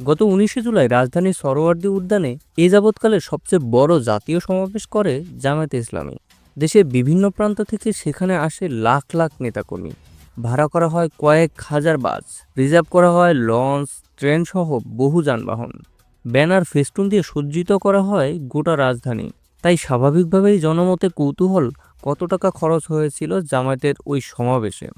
গত উনিশে জুলাই রাজধানীর সরোয়ার্দী উদ্যানে এ যাবৎকালে সবচেয়ে বড় জাতীয় সমাবেশ করে জামায়াতে ইসলামী। দেশের বিভিন্ন প্রান্ত থেকে সেখানে আসে লাখ লাখ নেতাকর্মী। ভাড়া করা হয় কয়েক হাজার বাস, রিজার্ভ করা হয় লঞ্চ, ট্রেন সহ বহু যানবাহন। ব্যানার ফেস্টুন দিয়ে সজ্জিত করা হয় গোটা রাজধানী। তাই স্বাভাবিকভাবেই জনমতে কৌতূহল কত টাকা খরচ হয়েছিল জামায়াতের ওই সমাবেশে।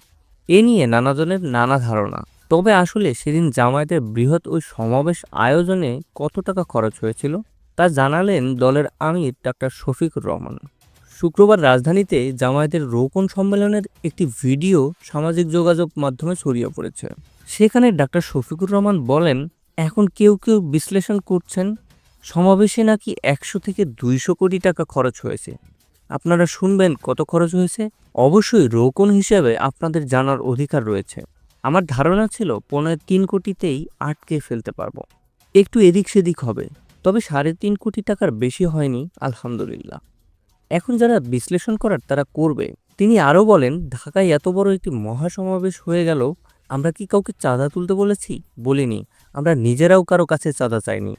এ নিয়ে নানাজনের নানা ধারণা। তবে আসলে সেদিন জামায়াতের বৃহৎ ওই সমাবেশ আয়োজনে কত টাকা খরচ হয়েছিল তা জানালেন দলের আমির ডাক্তার শফিকুর রহমান। শুক্রবার রাজধানীতে জামায়াতের রোকন সম্মেলনের একটি ভিডিও সামাজিক যোগাযোগ মাধ্যমে ছড়িয়ে পড়েছে। সেখানে ডাক্তার শফিকুর রহমান বলেন, এখন কেউ কেউ বিশ্লেষণ করছেন, সমাবেশে নাকি একশো থেকে দুইশো কোটি টাকা খরচ হয়েছে। আপনারা শুনবেন কত খরচ হয়েছে। অবশ্যই রোকন হিসেবে আপনাদের জানার অধিকার রয়েছে। আমার ধারণা ছিল পনেরো তিন কোটিতেই আটকে ফেলতে পারব। একটু এদিক সেদিক হবে, তবে সাড়ে তিন কোটি টাকার বেশি হয়নি, আলহামদুলিল্লাহ। এখন যারা বিশ্লেষণ করার তারা করবে। তিনি আরও বলেন, ঢাকায় এত বড় একটি মহাসমাবেশ হয়ে গেল, আমরা কি কাউকে চাঁদা তুলতে বলেছি? বলিনি। আমরা নিজেরাও কারও কাছে চাঁদা চাইনি।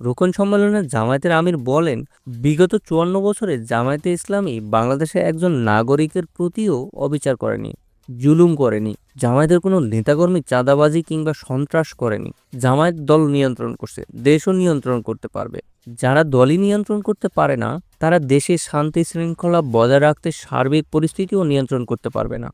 রোকন সম্মেলনে জামায়াতের আমির বলেন, বিগত চুয়ান্ন বছরে জামায়াতে ইসলামী বাংলাদেশে একজন নাগরিকের প্রতিও অবিচার করেনি। জুলুম করেনি, জামায়াতের কোনো নেতাকর্মী চাঁদাবাজি কিংবা সন্ত্রাস করেনি। জামায়াত দল নিয়ন্ত্রণ করছে, দেশও নিয়ন্ত্রণ করতে পারবে। যারা দলই নিয়ন্ত্রণ করতে পারে না, তারা দেশে শান্তি শৃঙ্খলা বজায় রাখতে সার্বিক পরিস্থিতিও নিয়ন্ত্রণ করতে পারবে না।